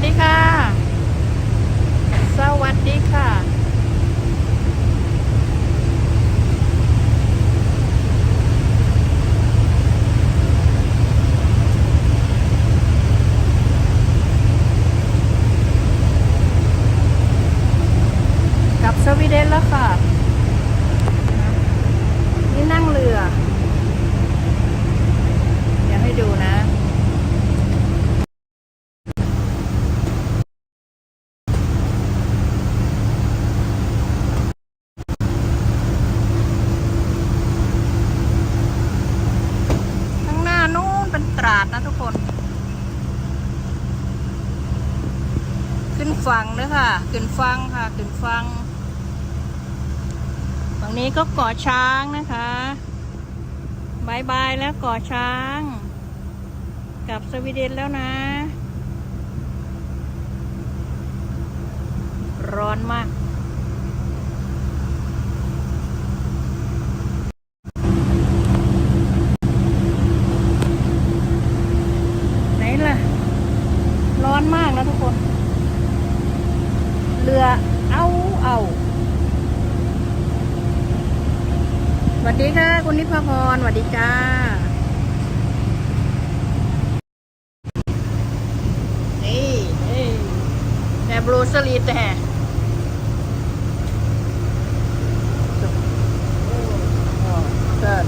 วัสดีค่ะ สวัสดีค่ะกลับสวีเดนแล้วค่ะ นี่นั่งเรือ เดี๋ยวให้ดูนะ ข้างหน้านู้นเป็นตราดนะทุกคน ฟังด้วยค่ะ ขึ้นฟังค่ะ ขึ้นฟัง ฝั่งนี้ก็เกาะช้างนะคะบายบายแล้วเกาะช้าง กลับสวีเดนแล้วนะ ร้อนมาก ไหนล่ะ ร้อนมากนะทุกคน เรือ เอาเอาสวัสดีค่ะ คุณนิพพรสวัสดีจ้านี่นี่แต่บโรสลีแต่ เกิด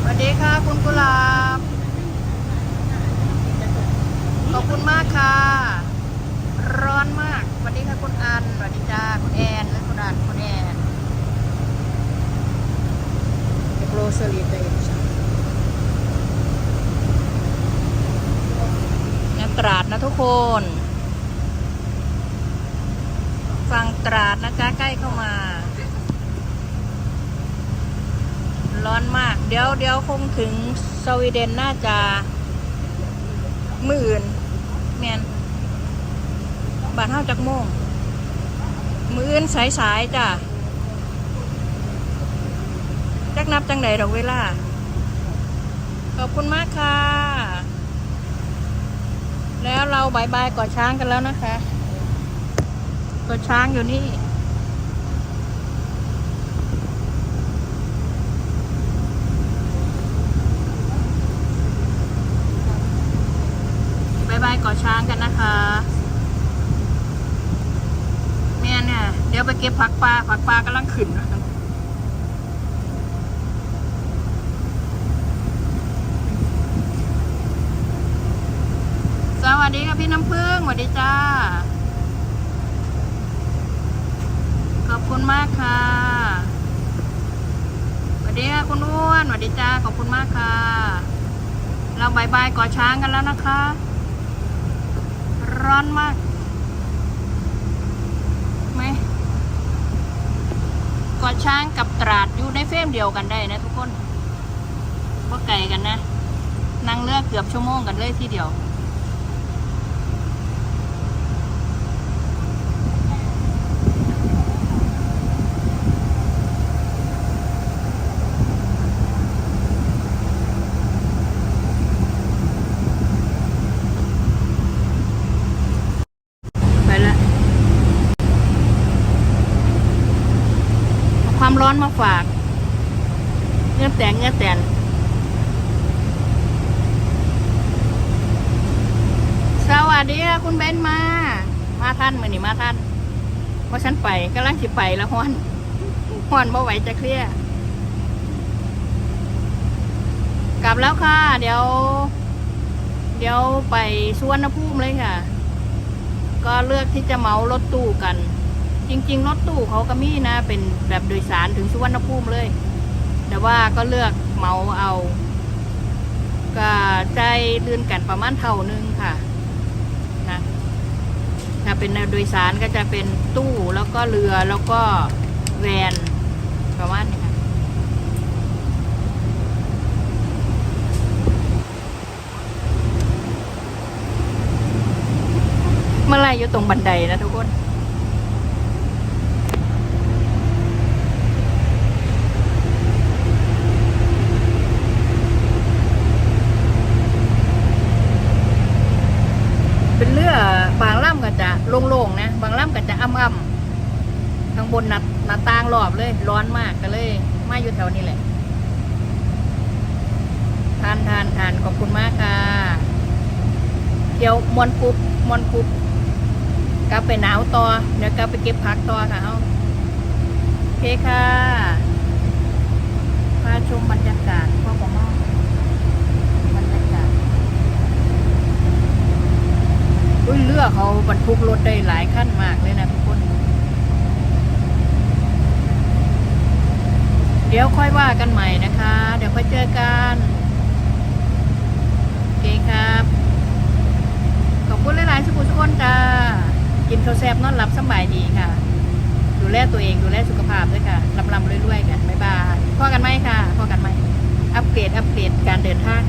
สวัสดีค่ะ คุณกุหลาบ ขอบคุณมากค่ะ ร้อนมาก สวัสดีค่ะคุณอัน สวัสดีจ้า คุณแอนและคุณอัน คุณแอน เด็กโรสลีเตงานตราดนะทุกคนฟังตราดนะจ๊ะใกล้เข้ามา ร้อนมาก เดี๋ยวเดี๋ยวคงถึงสวีเดนน่าจะมื่อื่นแมนบาทเท่าจักโมง มืออื่นสายๆจ้ะ จักนับจังไหนดอกเวลา ขอบคุณมากค่ะ แล้วเราบายบายกาะช้างกันแล้วนะคะกาะช้างอยู่นี่บายบายกาะช้างกันนะคะแม่เนี่ยเดี๋ยวไปเก็บผักปลาผักปลากำลังขึ้นนะสวัส ดีค่ะพี่น้ำพึ่งสวัสดีจ้า ขอบคุณมากค่ะสวัสดีค่ะคุณอ้วนสวัสดีจ้า ขอบคุณมากค่ะ เราบายบายกาะช้างกันแล้วนะคะ ร้อนมากไหมกาะช้างกับตราดอยู่ในเฟรมเดียวกันได้นะทุกคนว่าไกลกันนะนั่งเรือเกือบชั่วโมงกันเลยทีเดียว ไปละเอา ความร้อนมาฝากเงื่อแตงเงื่อแตนสวัสดีค่ะคุณเบนมา มาท่านมือนี่มาท่านว่าฉันไปกำลังสิไปแล้วฮอนฮอนบ่ไหวจะเคลียร์กลับแล้วค่ะ เดี๋ยว เดี๋ยวไปสวนภูมิเลยค่ะ ก็เลือกที่จะเมารถตู้กัน จริง ๆ รถตู้เขาก็มีนะ เป็นแบบโดยสารถึงสุวรรณภูมิเลย แต่ว่าก็เลือกเมาเอาก็ใจเดือนกันประมาณเท่านึงค่ะนะถ้าเป็นโดยสารก็จะเป็นตู้แล้วก็เรือแล้วก็แวนประมาณนี้ค่ะเมื่อไรอยู่ตรงบันไดนะทุกคน เป็นเลือบางล่ำก็จะโล่งๆนะ บางล่ำก็จะอ้ำๆข้างบนหน้าหน้าต่างรอบเลย ร้อนมากก็เลยมาอยู่แถวนี้แหละ ทานทานทานขอบคุณมากค่ะเดี๋ยวมวนปุ๊บมวนปุ๊บกลับไปหนาวต่อเดี๋ยวกลับไปเก็บผักต่อค่ะเอาโอเคค่ะพาชมบรรยากาศพ่อของน้องบรรยากาศ อเรือเขาบรรทุกรถได้หลายขั้นมากเลยนะทุกคน เดี๋ยวค่อยว่ากันใหม่นะคะ เดี๋ยวค่อยเจอกันโอเคครับ ขอบคุณหลายๆสุขุทุกคนจ้า กินข้าวแซ่บนอนหลับสบายดีค่ะ ดูแลตัวเองดูแลสุขภาพด้วยค่ะลำลำเรวยๆกันบ๊ายบายพ่อกันไหมค่ะพ่อกันไหมอัปเกรดอัปเกรดการเดินทาง